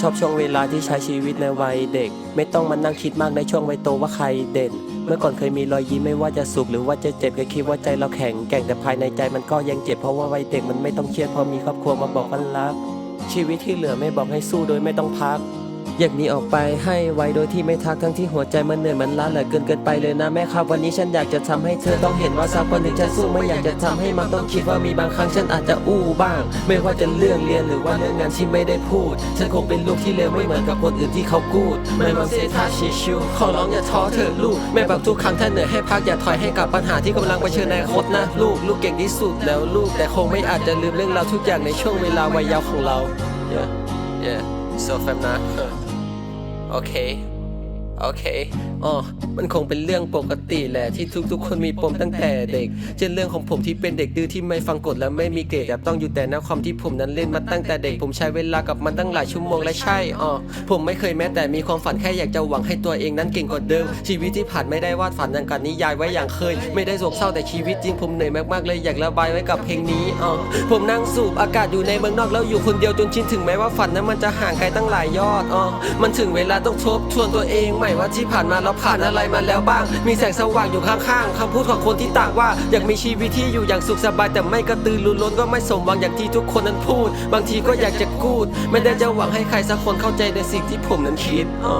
ชอบช่วงเวลาที่ใช้ชีวิตในวัยเด็ก ไม่ต้องมานั่งคิดมากในช่วงวัยโตว่าใครเด่น เมื่อก่อนเคยมีรอยยิ้มไม่ว่าจะสุขหรือว่าจะเจ็บเคยคิดว่าใจเราแข็งแกร่งแต่ภายในใจมันก็ยังเจ็บเพราะว่าวัยเด็กมันไม่ต้องเครียดพอมีครอบครัวมาบอกกันรักชีวิตที่เหลือไม่บอกให้สู้โดยไม่ต้องพัก อยากหนีออกไปให้ไวโดยที่ไม่ทักทั้งที่หัวใจมันเหนื่อยมันล้าเหลือเกินเกินไปเลยนะแม่ครับวันนี้ฉันอยากจะทำให้เธอต้องเห็นว่าสักวันหนึ่งฉันสู้ไม่อยากจะทำให้มันต้องคิดว่ามีบางครั้งฉันอาจจะอู้บ้าง ไม่ว่าจะเรื่องเรียนหรือว่าเรื่องงานที่ไม่ได้พูด ฉันคงเป็นลูกที่เลวไม่เหมือนกับคนอื่นที่เขากูดไม่มาเซทาชิชิวขอร้องอย่าท้อเถอะลูกแม่บอกทุกครั้งถ้าเหนื่อยให้พักอย่าถอยให้กับปัญหาที่กำลังเผชิญในอนาคตนะลูกลูกเก่งที่สุดแล้วลูกแต่คงไม่อาจจะลืมเรื่องราวทุกอย่างในช่วงเวลาวัยเยาว์ของเรา yeah yeah so fam นะโอเค โอเค อ๋อ มันคงเป็นเรื่องปกติแหละที่ทุกๆ คนมีปมตั้งแต่เด็ก เช่นเรื่องของผมที่เป็นเด็กดื้อที่ไม่ฟังกฎและไม่มีเกรดแต่ต้องอยู่แต่หน้าความที่ผมนั้นเล่นมาตั้งแต่เด็ก ผมใช้เวลากับมันตั้งหลายชั่วโมงและใช่ อ๋อ ผมไม่เคยแม้แต่มีความฝันแค่อยากจะหวังให้ตัวเองนั้นเก่งกว่าเดิม ชีวิตที่ผ่านไม่ได้วาดฝันดังกับนิยายไว้อย่างเคย ไม่ได้โศกเศร้าแต่ชีวิตจริงผมเหนื่อยมากๆเลยอยากระบายไว้กับเพลงนี้อ๋อผมนั่งสูบอากาศอยู่ในเมืองนอกแล้วอยู่คนเดียวจนชินถึงแม้ว่าฝันนั้นมันจะห่างไกลตั้งหลายยอดอ๋อมันถึงเวลาต้องทบทวนตัวเองม่ว่าที่ผ่านมาเราผ่านอะไรมาแล้วบ้าง มีแสงสว่างอยู่ข้างๆคำพูดของคนที่ต่างว่า อยากมีชีวิตที่อยู่อย่างสุขสบายแต่ไม่กระตือรือร้นก็ไม่สมหวังอย่างที่ทุกคนนั้นพูด บางทีก็อยากจะกูด ไม่ได้จะหวังให้ใครสักคนเข้าใจในสิ่งที่ผมนั้นคิดอ๋อ